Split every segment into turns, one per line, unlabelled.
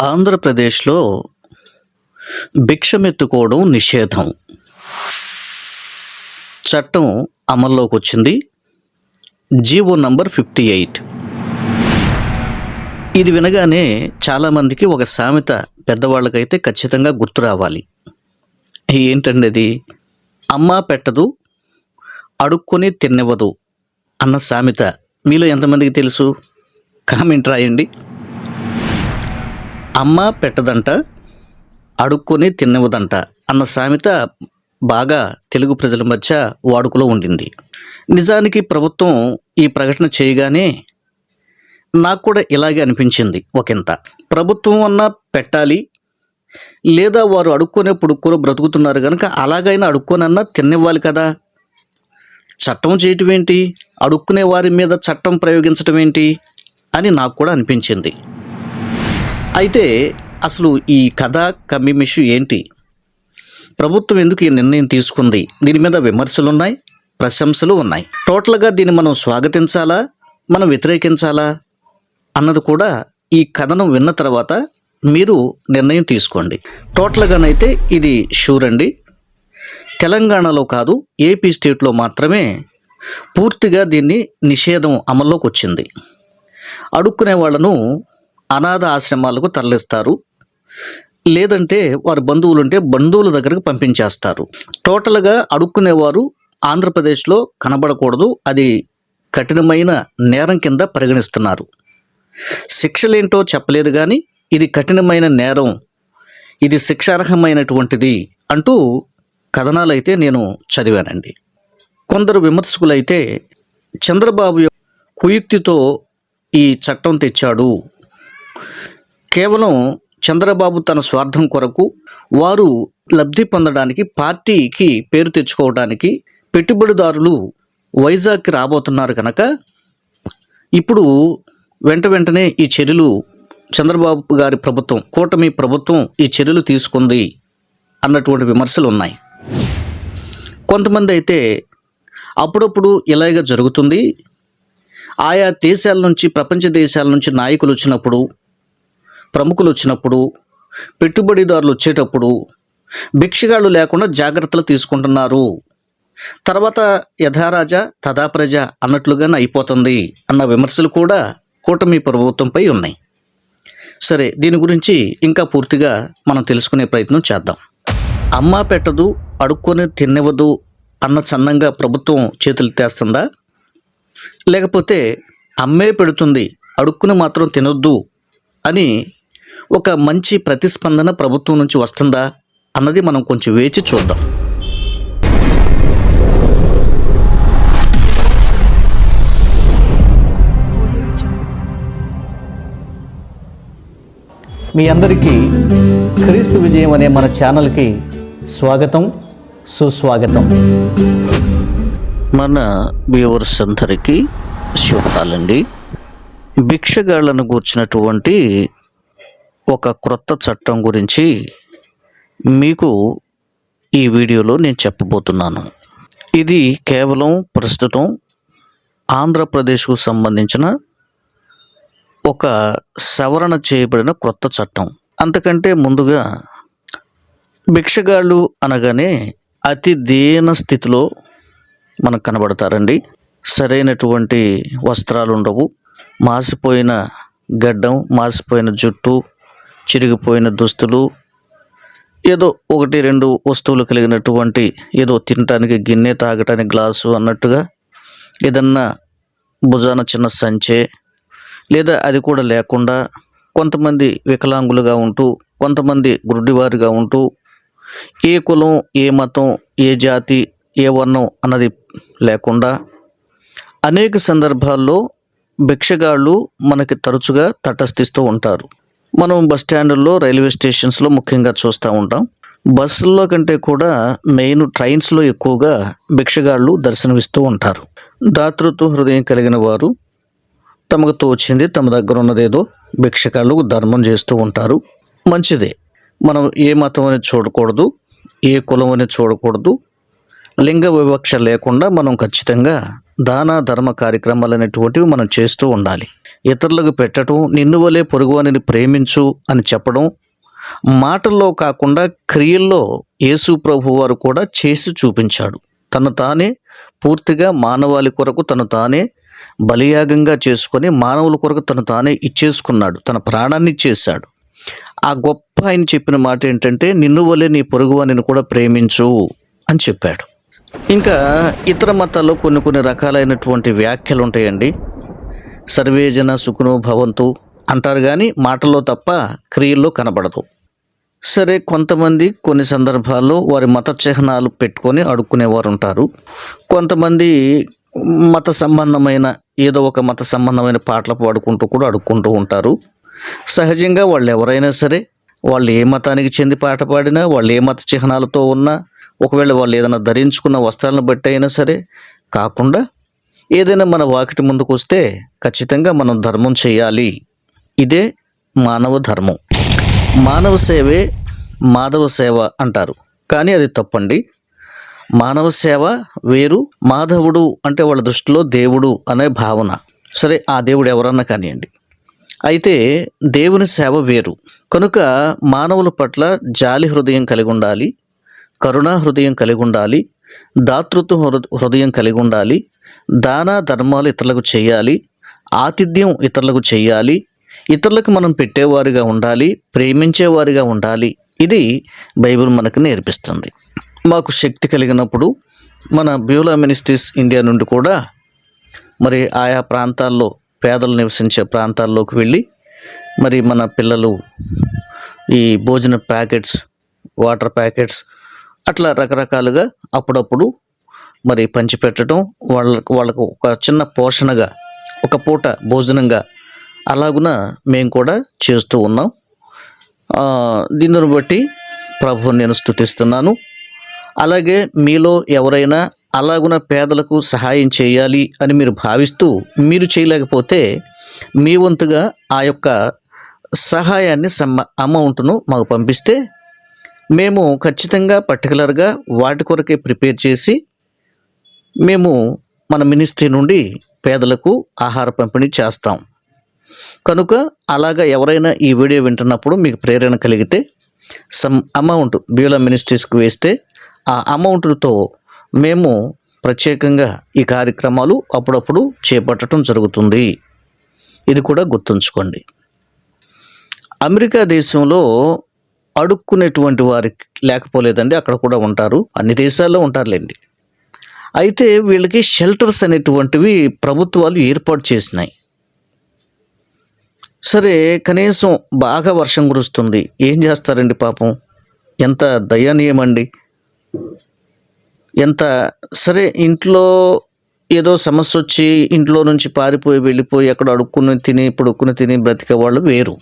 ఆంధ్రప్రదేశ్లో భిక్షమెత్తుకోవడం నిషేధం. చట్టం అమల్లోకి వచ్చింది జీవో నంబర్ ఫిఫ్టీ ఎయిట్. ఇది వినగానే చాలామందికి ఒక సామెత పెద్దవాళ్ళకైతే ఖచ్చితంగా గుర్తు రావాలి. ఏంటండి అది అమ్మ పెట్టదు అడుక్కొని తిన్నెవ్వదు అన్న సామెత మీలో ఎంతమందికి తెలుసు? కామెంట్ రాయండి. అమ్మ పెట్టదంట అడుక్కొని తినవదంట అన్న సామెత బాగా తెలుగు ప్రజల మధ్య వాడుకలో ఉండింది. నిజానికి ప్రభుత్వం ఈ ప్రకటన చేయగానే నాకు కూడా ఇలాగే అనిపించింది ఒకంత. ప్రభుత్వం అన్నా పెట్టాలి లేదా వారు అడుక్కునే పుడుక్కొని బ్రతుకుతున్నారు కనుక అలాగైనా అడుక్కొనన్నా తిన్నివ్వాలి కదా. చట్టం చేయటం ఏంటి అడుక్కునే వారి మీద చట్టం ప్రయోగించటం ఏంటి అని నాకు కూడా అనిపించింది. అయితే అసలు ఈ కథ కమ్మిమిషు ఏంటి? ప్రభుత్వం ఎందుకు ఈ నిర్ణయం తీసుకుంది? దీని మీద విమర్శలు ఉన్నాయి ప్రశంసలు ఉన్నాయి. టోటల్గా దీన్ని మనం స్వాగతించాలా? మనం వ్యతిరేకించాలా? అన్నది కూడా ఈ కథను విన్న తర్వాత మీరు నిర్ణయం తీసుకోండి. టోటల్గానైతే ఇది షూర్ అండి. తెలంగాణలో కాదు ఏపీ స్టేట్లో మాత్రమే పూర్తిగా దీన్ని నిషేధం అమల్లోకి వచ్చింది అడుక్కునే వాళ్ళను అనాథ ఆశ్రమాలకు తరలిస్తారు. లేదంటే వారి బంధువులు ఉంటే బంధువుల దగ్గరకు పంపించేస్తారు. టోటల్గా అడుక్కునేవారు ఆంధ్రప్రదేశ్లో కనబడకూడదు. అది కఠినమైన నేరం కింద పరిగణిస్తున్నారు. శిక్షలేంటో చెప్పలేదు కానీ ఇది కఠినమైన నేరం. ఇది శిక్షార్హమైనటువంటిది అంటూ కథనాలైతే నేను చదివానండి. కొందరు విమర్శకులైతే చంద్రబాబు కుయుక్తితో ఈ చట్టం తెచ్చాడు. కేవలం చంద్రబాబు తన స్వార్థం కొరకు వారు లబ్ధి పొందడానికి పార్టీకి పేరు తెచ్చుకోవడానికి పెట్టుబడిదారులు వైజాగ్కి రాబోతున్నారు కనుక ఇప్పుడు వెంట వెంటనే ఈ చర్యలు చంద్రబాబు గారి ప్రభుత్వం కూటమి ప్రభుత్వం ఈ చర్యలు తీసుకుంది అన్నటువంటి విమర్శలు ఉన్నాయి. కొంతమంది అయితే అప్పుడప్పుడు ఇలాగ జరుగుతుంది. ఆయా దేశాల నుంచి ప్రపంచ దేశాల నుంచి నాయకులు వచ్చినప్పుడు ప్రముఖులు వచ్చినప్పుడు పెట్టుబడిదారులు వచ్చేటప్పుడు భిక్షగాళ్ళు లేకుండా జాగ్రత్తలు తీసుకుంటున్నారు. తర్వాత యథారాజా తథా ప్రజ అన్నట్లుగానే అయిపోతుంది అన్న విమర్శలు కూడా కూటమి ప్రభుత్వంపై ఉన్నాయి. సరే దీని గురించి ఇంకా పూర్తిగా మనం తెలుసుకునే ప్రయత్నం చేద్దాం. అమ్మ పెట్టదు అడుక్కొని తినవదు అన్న చందంగా ప్రభుత్వం చేతులు తెస్తుందా? లేకపోతే అమ్మే పెడుతుంది అడుక్కుని మాత్రం తినొద్దు అని ఒక మంచి ప్రతిస్పందన ప్రభుత్వం నుంచి వస్తుందా అన్నది మనం కొంచెం వేచి చూద్దాం. మీ అందరికీ క్రీస్తు విజయం అనే మన ఛానల్కి స్వాగతం సుస్వాగతం. మన వ్యూవర్స్ అందరికీ శుభాలండి. భిక్షగాళ్ళను గూర్చినటువంటి ఒక క్రొత్త చట్టం గురించి మీకు ఈ వీడియోలో నేను చెప్పబోతున్నాను. ఇది కేవలం ప్రస్తుతం ఆంధ్రప్రదేశ్కు సంబంధించిన ఒక సవరణ చేయబడిన క్రొత్త చట్టం. అంతకంటే ముందుగా భిక్షగాళ్ళు అనగానే అతి దీన స్థితిలో మనకు కనబడతారండి. సరైనటువంటి వస్త్రాలు ఉండవు మాసిపోయిన గడ్డం మాసిపోయిన జుట్టు చిరిగిపోయిన దుస్తులు ఏదో ఒకటి రెండు వస్తువులు కలిగినటువంటి ఏదో తినటానికి గిన్నె తాగటానికి గ్లాసు అన్నట్టుగా ఏదన్నా భుజాన చిన్న సంచే లేదా అది కూడా లేకుండా కొంతమంది వికలాంగులుగా ఉంటూ కొంతమంది గుడ్డివారిగా ఉంటూ ఏ కులం ఏ మతం ఏ జాతి ఏ వర్ణం అన్నది లేకుండా అనేక సందర్భాల్లో భిక్షగాళ్ళు మనకి తరచుగా తటస్థిస్తూ ఉంటారు. మనం బస్ స్టాండ్లో రైల్వే స్టేషన్స్లో ముఖ్యంగా చూస్తూ ఉంటాం. బస్సుల్లో కంటే కూడా మెయిన్ ట్రైన్స్లో ఎక్కువగా భిక్షగాళ్ళు దర్శనమిస్తూ ఉంటారు. దాతృత్వ హృదయం కలిగిన వారు తమకు తోచింది తమ దగ్గర ఉన్నదేదో భిక్షగాళ్ళు ధర్మం చేస్తూ ఉంటారు. మంచిదే. మనం ఏ మతం అని చూడకూడదు ఏ కులం అని చూడకూడదు లింగ వివక్ష లేకుండా మనం ఖచ్చితంగా దాన ధర్మ కార్యక్రమాలు అనేటువంటివి మనం చేస్తూ ఉండాలి. ఇతరులకు పెట్టడం నిన్ను వలే పొరుగువానిని ప్రేమించు అని చెప్పడం మాటల్లో కాకుండా క్రియల్లో యేసు ప్రభు వారు కూడా చేసి చూపించాడు. తను తానే పూర్తిగా మానవాళి కొరకు తను తానే బలియాగంగా చేసుకొని మానవుల కొరకు తను తానే ఇచ్చేసుకున్నాడు. తన ప్రాణాన్ని ఇచ్చేశాడు. ఆ గొప్ప ఆయన చెప్పిన మాట ఏంటంటే నిన్ను వలె నీ పొరుగువానిని కూడా ప్రేమించు అని చెప్పాడు. ఇంకా ఇతర మతాల్లో కొన్ని కొన్ని రకాలైనటువంటి వ్యాఖ్యలు ఉంటాయండి. సర్వేజన సుఖునో భవంతు అంటారు కానీ మాటల్లో తప్ప క్రియల్లో కనబడదు. సరే కొంతమంది కొన్ని సందర్భాల్లో వారి మత చిహ్నాలు పెట్టుకొని అడుక్కునేవారు ఉంటారు కొంతమంది మత సంబంధమైన ఏదో ఒక మత సంబంధమైన పాటలు పాడుకుంటూ కూడా అడుక్కుంటూ ఉంటారు. సహజంగా వాళ్ళు ఎవరైనా సరే వాళ్ళు ఏ మతానికి చెంది పాట పాడినా వాళ్ళు ఏ మత చిహ్నాలతో ఉన్నా ఒకవేళ వాళ్ళు ఏదైనా ధరించుకున్న వస్త్రాలను బట్టి అయినా సరే కాకుండా ఏదైనా మన వాకిటి ముందుకు వస్తే ఖచ్చితంగా మనం ధర్మం చేయాలి. ఇదే మానవ ధర్మం. మానవ సేవే మాధవ సేవ అంటారు. కానీ అది తప్పండి. మానవ సేవ వేరు మాధవుడు అంటే వాళ్ళ దృష్టిలో దేవుడు అనే భావన. సరే ఆ దేవుడు ఎవరన్నా కానివ్వండి. అయితే దేవుని సేవ వేరు. కనుక మానవుల పట్ల జాలి హృదయం కలిగి ఉండాలి కరుణా హృదయం కలిగి ఉండాలి దాతృత్వ హృదయం కలిగి ఉండాలి దాన ధర్మాలు ఇతరులకు చేయాలి ఆతిథ్యం ఇతరులకు చేయాలి. ఇతరులకు మనం పెట్టేవారిగా ఉండాలి ప్రేమించేవారిగా ఉండాలి. ఇది బైబిల్ మనకు నేర్పిస్తుంది. మాకు శక్తి కలిగినప్పుడు మన బ్యూలా మినిస్ట్రీస్ ఇండియా నుండి కూడా మరి ఆయా ప్రాంతాల్లో పేదలు నివసించే ప్రాంతాల్లోకి వెళ్ళి మరి మన పిల్లలు ఈ భోజన ప్యాకెట్స్ వాటర్ ప్యాకెట్స్ అట్లా రకరకాలుగా అప్పుడప్పుడు మరి పంచిపెట్టడం వాళ్ళకు వాళ్ళకు ఒక చిన్న పోషణగా ఒక పూట భోజనంగా అలాగున మేము కూడా చేస్తూ ఉన్నాం. దీనిని బట్టి ప్రభువుని నేను స్తుతిస్తున్నాను. అలాగే మీలో ఎవరైనా అలాగున పేదలకు సహాయం చేయాలి అని మీరు భావిస్తూ మీరు చేయలేకపోతే మీ వంతుగా ఆ యొక్క సహాయాన్ని సమ్మ అమౌంట్ను మాకు పంపిస్తే మేము ఖచ్చితంగా పర్టికులర్గా వాటి కొరకే ప్రిపేర్ చేసి మేము మన మినిస్ట్రీ నుండి పేదలకు ఆహార పంపిణీ చేస్తాం. కనుక అలాగా ఎవరైనా ఈ వీడియో వింటున్నప్పుడు మీకు ప్రేరణ కలిగితే సమ్ అమౌంట్ బియోలా మినిస్ట్రీస్కి వేస్తే ఆ అమౌంట్తో మేము ప్రత్యేకంగా ఈ కార్యక్రమాలు అప్పుడప్పుడు చేపట్టడం జరుగుతుంది. ఇది కూడా గుర్తుంచుకోండి. అమెరికా దేశంలో అడుక్కునేటువంటి వారికి లేకపోలేదండి. అక్కడ కూడా ఉంటారు. అన్ని దేశాల్లో ఉంటారులేండి. అయితే వీళ్ళకి షెల్టర్స్ అనేటువంటివి ప్రభుత్వాలు ఏర్పాటు చేసినాయి. సరే కనీసం బాగా వర్షం కురుస్తుంది. ఏం చేస్తారండి పాపం? ఎంత దయనీయమండి ఎంత సరే ఇంట్లో ఏదో సమస్య వచ్చి ఇంట్లో నుంచి పారిపోయి వెళ్ళిపోయి ఎక్కడ అడుక్కుని తిని పడుక్కుని తిని బ్రతికే వాళ్ళు వేరు.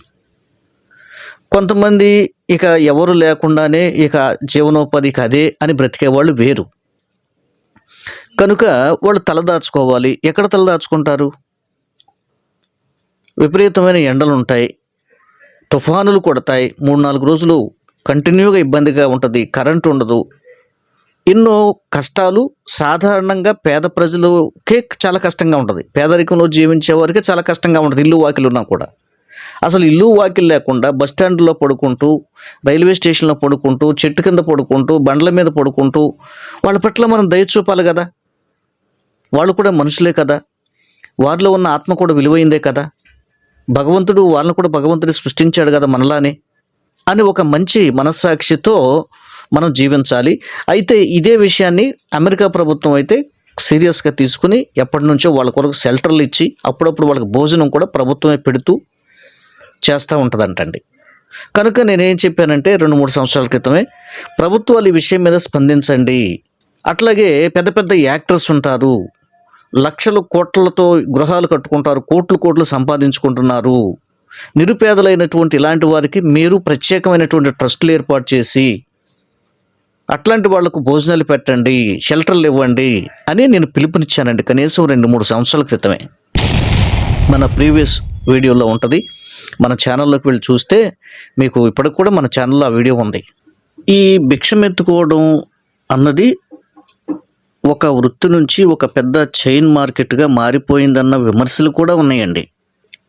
కొంతమంది ఇక ఎవరు లేకుండానే ఇక జీవనోపాధికి అదే అని బ్రతికే వాళ్ళు వేరు. కనుక వాళ్ళు తలదాచుకోవాలి ఎక్కడ తలదాచుకుంటారు విపరీతమైన ఎండలు ఉంటాయి తుఫానులు కొడతాయి. మూడు నాలుగు రోజులు కంటిన్యూగా ఇబ్బందిగా ఉంటుంది. కరెంట్ ఉండదు. ఎన్నో కష్టాలు సాధారణంగా పేద ప్రజలకే చాలా కష్టంగా ఉంటుంది. పేదరికంలో జీవించే వారికి చాలా కష్టంగా ఉంటుంది. ఇల్లు వాకిలు ఉన్నా కూడా. అసలు ఇల్లు వాకిలు లేకుండా బస్ స్టాండ్లో పడుకుంటూ రైల్వే స్టేషన్లో పడుకుంటూ చెట్టు కింద పడుకుంటూ బండ్ల మీద పడుకుంటూ వాళ్ళ పట్ల మనం దయ చూపాలి కదా. వాళ్ళు కూడా మనుషులే కదా. వారిలో ఉన్న ఆత్మ కూడా విలువైందే కదా. భగవంతుడు వాళ్ళని కూడా భగవంతుడు సృష్టించాడు కదా మనలానే అని ఒక మంచి మనస్సాక్షితో మనం జీవించాలి. అయితే ఇదే విషయాన్ని అమెరికా ప్రభుత్వం అయితే సీరియస్గా తీసుకుని ఎప్పటి నుంచో వాళ్ళ కొరకు షెల్టర్లు ఇచ్చి అప్పుడప్పుడు వాళ్ళకి భోజనం కూడా ప్రభుత్వమే పెడుతూ చేస్తూ ఉంటుందంటండి. కనుక నేనేం చెప్పానంటే రెండు మూడు సంవత్సరాల క్రితమే ప్రభుత్వాలు ఈ విషయం మీద స్పందించండి. అట్లాగే పెద్ద పెద్ద యాక్టర్స్ ఉంటారు. లక్షలు కోట్లతో గృహాలు కట్టుకుంటారు కోట్లు కోట్లు సంపాదించుకుంటున్నారు. నిరుపేదలైనటువంటి ఇలాంటి వారికి మీరు ప్రత్యేకమైనటువంటి ట్రస్టులు ఏర్పాటు చేసి అట్లాంటి వాళ్ళకు భోజనాలు పెట్టండి షెల్టర్లు ఇవ్వండి అని నేను పిలుపునిచ్చానండి కనీసం రెండు మూడు సంవత్సరాల క్రితమే. మన ప్రీవియస్ వీడియోలో ఉంటుంది. మన ఛానల్లోకి వెళ్ళి చూస్తే మీకు ఇప్పటికి కూడా మన ఛానల్లో ఆ వీడియో ఉంది. ఈ భిక్షం ఎత్తుకోవడం అన్నది ఒక వృత్తి నుంచి ఒక పెద్ద చైన్ మార్కెట్గా మారిపోయిందన్న విమర్శలు కూడా ఉన్నాయండి.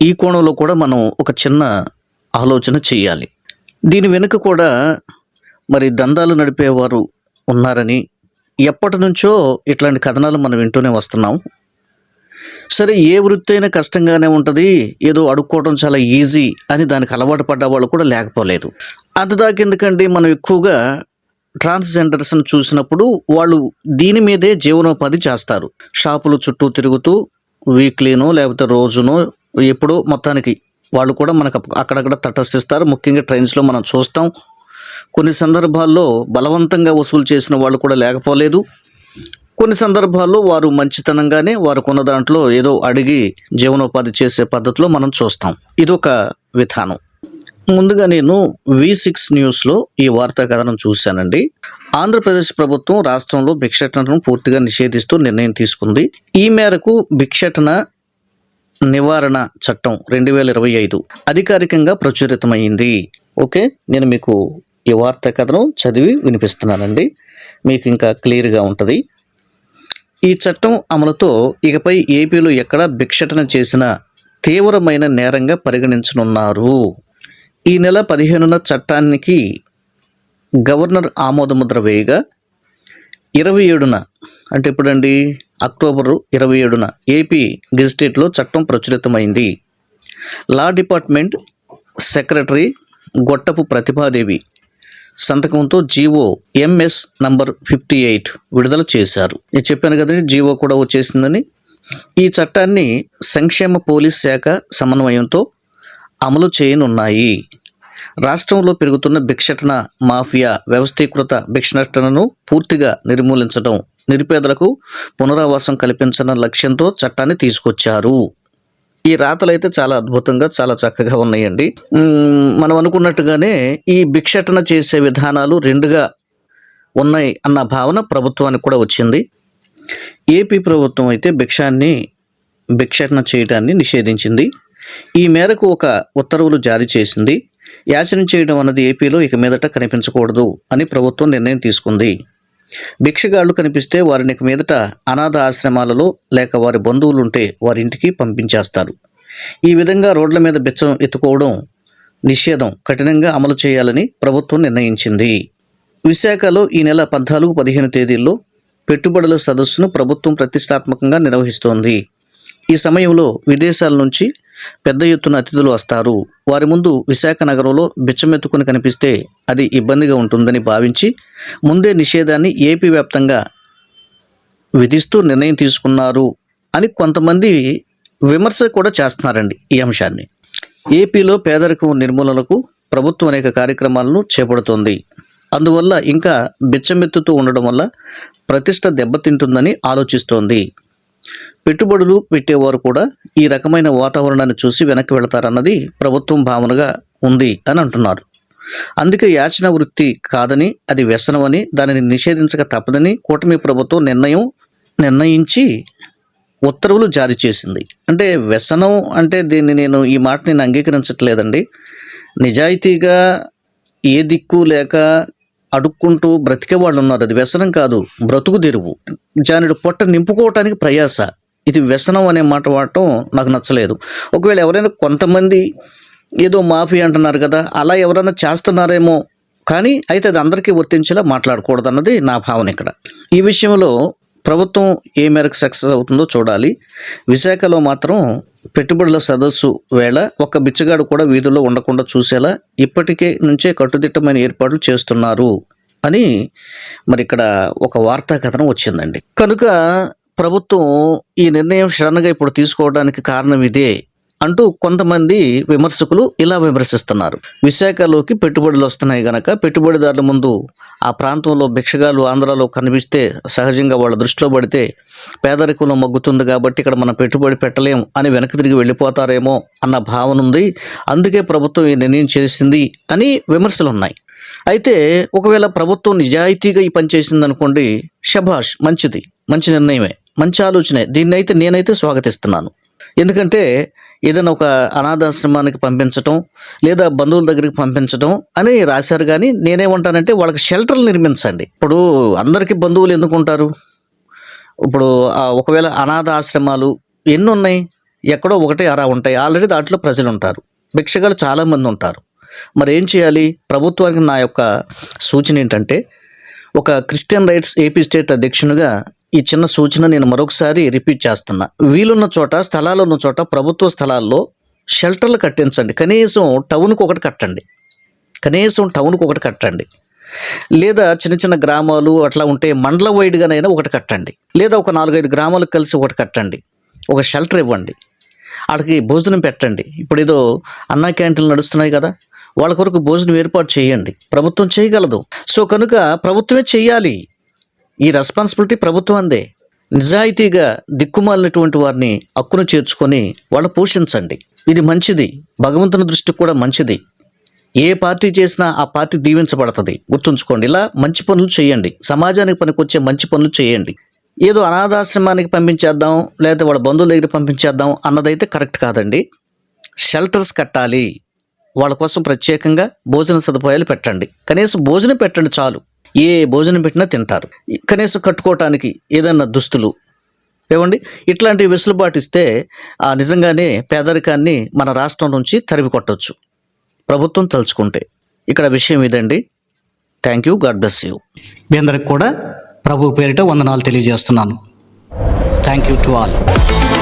ఈ కోణంలో కూడా మనం ఒక చిన్న ఆలోచన చేయాలి. దీని వెనుక కూడా మరి దందాలు నడిపేవారు ఉన్నారని ఎప్పటి నుంచో ఇట్లాంటి కథనాలు మనం వింటూనే వస్తున్నాం. సరే ఏ వృత్తి అయినా కష్టంగానే ఉంటుంది. ఏదో అడుక్కోవడం చాలా ఈజీ అని దానికి అలవాటు పడ్డ వాళ్ళు కూడా లేకపోలేదు. అంతదాకా ఎందుకండి మనం ఎక్కువగా ట్రాన్స్జెండర్స్ను చూసినప్పుడు వాళ్ళు దీని మీదే జీవనోపాధి చేస్తారు. షాపులు చుట్టూ తిరుగుతూ వీక్లీనో లేకపోతే రోజునో ఎప్పుడో మొత్తానికి వాళ్ళు కూడా మనకు అక్కడక్కడ తటస్థిస్తారు. ముఖ్యంగా ట్రైన్స్లో మనం చూస్తాం. కొన్ని సందర్భాల్లో బలవంతంగా వసూలు చేసిన వాళ్ళు కూడా లేకపోలేదు. కొన్ని సందర్భాల్లో వారు మంచితనంగానే వారు కొన్న దాంట్లో ఏదో అడిగి జీవనోపాధి చేసే పద్ధతిలో మనం చూస్తాం. ఇదొక విధానం. ముందుగా నేను వి సిక్స్ న్యూస్లో ఈ వార్తా కథనం చూశానండి. ఆంధ్రప్రదేశ్ ప్రభుత్వం రాష్ట్రంలో భిక్షటనను పూర్తిగా నిషేధిస్తూ నిర్ణయం తీసుకుంది. ఈ మేరకు భిక్షటన నివారణ చట్టం రెండు వేల ఇరవై ఐదు అధికారికంగా ప్రచురితమైంది. ఓకే నేను మీకు ఈ వార్తా కథనం చదివి వినిపిస్తున్నానండి. మీకు ఇంకా క్లియర్గా ఉంటుంది. ఈ చట్టం అమలుతో ఇకపై ఏపీలో ఎక్కడ భిక్షటన చేసిన తీవ్రమైన నేరంగా పరిగణించనున్నారు. ఈ నెల పదిహేనున చట్టానికి గవర్నర్ ఆమోదముద్ర వేయగా ఇరవై ఏడున అంటే ఇప్పుడండి అక్టోబరు ఇరవై ఏడున ఏపీ గెజిటేట్లో చట్టం ప్రచురితమైంది. Law department secretary Gottapu Prathibhadevi సంతకంతో GO MS number fifty eight విడుదల చేశారు. నేను చెప్పాను కదండి జీవో కూడా వచ్చేసిందని. ఈ చట్టాన్ని సంక్షేమ పోలీస్ శాఖ సమన్వయంతో అమలు చేయనున్నాయి. రాష్ట్రంలో పెరుగుతున్న భిక్షటన మాఫియా వ్యవస్థీకృత భిక్షనటనను పూర్తిగా నిర్మూలించడం నిరుపేదలకు పునరావాసం కల్పించడం లక్ష్యంతో చట్టాన్ని తీసుకొచ్చారు. ఈ రాతలు అయితే చాలా అద్భుతంగా చాలా చక్కగా ఉన్నాయండి. మనం అనుకున్నట్టుగానే ఈ భిక్షటన చేసే విధానాలు రెండుగా ఉన్నాయి అన్న భావన ప్రభుత్వానికి కూడా వచ్చింది. ఏపీ ప్రభుత్వం అయితే భిక్షాన్ని భిక్షటన చేయడాన్ని నిషేధించింది. ఈ మేరకు ఒక ఉత్తర్వులు జారీ చేసింది. యాచన చేయడం అన్నది ఏపీలో ఇక మీదట కనిపించకూడదు అని ప్రభుత్వం నిర్ణయం తీసుకుంది. భిక్షగాళ్ళు కనిపిస్తే వారిని ఇక మీదట అనాథ ఆశ్రమాలలో లేక వారి బంధువులుంటే వారి ఇంటికి పంపించేస్తారు. ఈ విధంగా రోడ్ల మీద బిచ్చం ఎత్తుకోవడం నిషేధం కఠినంగా అమలు చేయాలని ప్రభుత్వం నిర్ణయించింది. విశాఖలో ఈ నెల పద్నాలుగు పదిహేను తేదీల్లో పెట్టుబడుల సదస్సును ప్రభుత్వం ప్రతిష్టాత్మకంగా నిర్వహిస్తోంది. ఈ సమయంలో విదేశాల నుంచి పెద్ద ఎత్తున అతిథులు వస్తారు. వారి ముందు విశాఖ నగరంలో బిచ్చమెత్తుకుని కనిపిస్తే అది ఇబ్బందిగా ఉంటుందని భావించి ముందే నిషేధాన్ని ఏపీ వ్యాప్తంగా విధిస్తూ నిర్ణయం తీసుకున్నారు అని కొంతమంది విమర్శ కూడా చేస్తున్నారండి ఈ అంశాన్ని. ఏపీలో పేదరికం నిర్మూలనకు ప్రభుత్వం అనేక కార్యక్రమాలను చేపడుతోంది. అందువల్ల ఇంకా బిచ్చమెత్తుతూ ఉండడం వల్ల ప్రతిష్ట దెబ్బతింటుందని ఆలోచిస్తోంది. పెట్టుబడులు పెట్టేవారు కూడా ఈ రకమైన వాతావరణాన్ని చూసి వెనక్కి వెళతారన్నది ప్రభుత్వం భావనగా ఉంది అని అంటున్నారు. అందుకే యాచన వృత్తి కాదని అది వ్యసనమని దానిని నిషేధించక తప్పదని కూటమి ప్రభుత్వం నిర్ణయం నిర్ణయించి ఉత్తర్వులు జారీ చేసింది. అంటే వ్యసనం అంటే దీన్ని నేను ఈ మాట నేను అంగీకరించట్లేదండి. నిజాయితీగా ఏ దిక్కు లేక అడుక్కుంటూ బ్రతికే వాళ్ళు ఉన్నారు అది వ్యసనం కాదు బ్రతుకు తెరువు. జానుడు పొట్ట నింపుకోవటానికి ప్రయాస. ఇది వ్యసనం అనే మాట వాడటం నాకు నచ్చలేదు. ఒకవేళ ఎవరైనా కొంతమంది ఏదో మాఫీ అంటున్నారు కదా అలా ఎవరైనా చేస్తున్నారేమో కానీ అయితే అది అందరికీ వర్తించేలా మాట్లాడకూడదు అన్నది నా భావన ఇక్కడ. ఈ విషయంలో ప్రభుత్వం ఏ మేరకు సక్సెస్ అవుతుందో చూడాలి. విశాఖలో మాత్రం పెట్టుబడుల సదస్సు వేళ ఒక్క బిచ్చగాడు కూడా వీధుల్లో ఉండకుండా చూసేలా ఇప్పటికే నుంచే కట్టుదిట్టమైన ఏర్పాట్లు చేస్తున్నారు అని మరి ఇక్కడ ఒక వార్తా కథనం వచ్చిందండి. కనుక ప్రభుత్వం ఈ నిర్ణయం సడన్గా ఇప్పుడు తీసుకోవడానికి కారణం ఇదే. అంటూ కొంతమంది విమర్శకులు ఇలా విమర్శిస్తున్నారు. విశాఖలోకి పెట్టుబడులు వస్తున్నాయి గనక పెట్టుబడిదారుల ముందు ఆ ప్రాంతంలో భిక్షగాలు ఆంధ్రాలో కనిపిస్తే సహజంగా వాళ్ళ దృష్టిలో పడితే పేదరికంలో మగ్గుతుంది కాబట్టి ఇక్కడ మనం పెట్టుబడి పెట్టలేం అని వెనక్కి తిరిగి వెళ్ళిపోతారేమో అన్న భావన ఉంది. అందుకే ప్రభుత్వం ఈ నిర్ణయం చేసింది అని విమర్శలు ఉన్నాయి. అయితే ఒకవేళ ప్రభుత్వం నిజాయితీగా ఈ పని చేసింది అనుకోండి షభాష్ మంచిది. మంచి నిర్ణయమే. మంచి ఆలోచనే. దీన్ని అయితే నేనైతే స్వాగతిస్తున్నాను. ఎందుకంటే ఏదైనా ఒక అనాథాశ్రమానికి పంపించటం లేదా బంధువుల దగ్గరికి పంపించటం అని రాశారు కానీ నేనేమంటానంటే వాళ్ళకి షెల్టర్లు నిర్మించండి. ఇప్పుడు అందరికీ బంధువులు ఎందుకు ఉంటారు? ఇప్పుడు ఒకవేళ అనాథ ఆశ్రమాలు ఎన్ని ఉన్నాయి? ఎక్కడో ఒకటి అరా ఉంటాయి. ఆల్రెడీ దాంట్లో ప్రజలు ఉంటారు. భిక్షగాలు చాలామంది ఉంటారు. మరి ఏం చేయాలి? ప్రభుత్వానికి నా యొక్క సూచన ఏంటంటే ఒక క్రిస్టియన్ రైట్స్ ఏపీ స్టేట్ అధ్యక్షునిగా ఈ చిన్న సూచన నేను మరొకసారి రిపీట్ చేస్తున్నా. వీలున్న చోట స్థలాలున్న చోట ప్రభుత్వ స్థలాల్లో షెల్టర్లు కట్టించండి. కనీసం టౌన్కి ఒకటి కట్టండి. కనీసం టౌన్కి ఒకటి కట్టండి. లేదా చిన్న చిన్న గ్రామాలు అట్లా ఉంటే మండల వైడ్గానైనా ఒకటి కట్టండి. లేదా ఒక నాలుగైదు గ్రామాలకు కలిసి ఒకటి కట్టండి. ఒక షెల్టర్ ఇవ్వండి. వాళ్ళకి భోజనం పెట్టండి. ఇప్పుడు ఏదో అన్నా క్యాంటీన్లు నడుస్తున్నాయి కదా వాళ్ళ కొరకు భోజనం ఏర్పాటు చేయండి. ప్రభుత్వం చేయగలదు. సో కనుక ప్రభుత్వమే చేయాలి. ఈ రెస్పాన్సిబిలిటీ ప్రభుత్వం అందే నిజాయితీగా దిక్కుమాలినటువంటి వారిని హక్కును చేర్చుకొని వాళ్ళు పోషించండి. ఇది మంచిది. భగవంతుని దృష్టికి కూడా మంచిది. ఏ పార్టీ చేసినా ఆ పార్టీ దీవించబడుతుంది. గుర్తుంచుకోండి. ఇలా మంచి పనులు చేయండి. సమాజానికి పనికొచ్చే మంచి పనులు చేయండి. ఏదో అనాథాశ్రమానికి పంపించేద్దాం లేదా వాళ్ళ బంధువుల దగ్గర పంపించేద్దాం అన్నదైతే కరెక్ట్ కాదండి. షెల్టర్స్ కట్టాలి. వాళ్ళ కోసం ప్రత్యేకంగా భోజన సదుపాయాలు పెట్టండి. కనీసం భోజనం పెట్టండి చాలు. ఏ భోజనం పెట్టినా తింటారు. కనీసం కట్టుకోవటానికి ఏదైనా దుస్తులు. ఏమండి? ఇట్లాంటి వెసులుబాటు ఇస్తే ఆ నిజంగానే పేదరికాన్ని మన రాష్ట్రం నుంచి తరిమి కొట్టవచ్చు ప్రభుత్వం తలుచుకుంటే. ఇక్కడ విషయం ఇదండి. Thank you. God bless you. మీ అందరికి కూడా ప్రభు పేరిట వందనాలు తెలియజేస్తున్నాను. Thank you to all.